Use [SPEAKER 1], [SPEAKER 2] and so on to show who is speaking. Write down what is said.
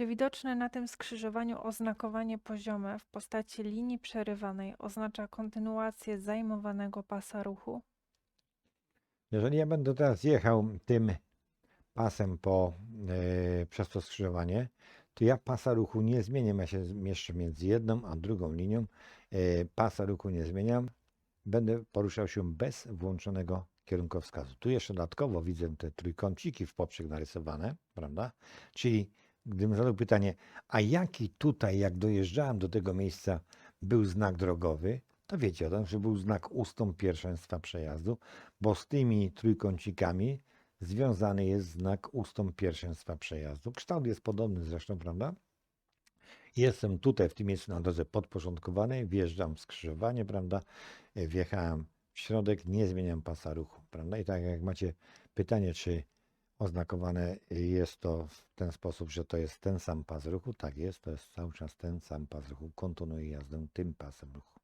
[SPEAKER 1] Czy widoczne na tym skrzyżowaniu oznakowanie poziome w postaci linii przerywanej oznacza kontynuację zajmowanego pasa ruchu?
[SPEAKER 2] Jeżeli ja będę teraz jechał tym pasem po, e, przez to skrzyżowanie, to ja pasa ruchu nie zmieniam. Ja się mieszczę między jedną a drugą linią. E, pasa ruchu nie zmieniam. Będę poruszał się bez włączonego kierunkowskazu. Tu jeszcze dodatkowo widzę te trójkąciki w poprzek narysowane, prawda? Czyli gdybym zadał pytanie, a jaki tutaj, jak dojeżdżałem do tego miejsca, był znak drogowy, to wiecie o tym, że był znak ustąp pierwszeństwa przejazdu, bo z tymi trójkącikami związany jest znak ustąp pierwszeństwa przejazdu. Kształt jest podobny zresztą, prawda? Jestem tutaj w tym miejscu na drodze podporządkowanej, wjeżdżam w skrzyżowanie, prawda? Wjechałem w środek, nie zmieniam pasa ruchu, prawda? I tak jak macie pytanie, czy oznakowane jest to w ten sposób, że to jest ten sam pas ruchu, tak jest, to jest cały czas ten sam pas ruchu, kontynuuję jazdę tym pasem ruchu.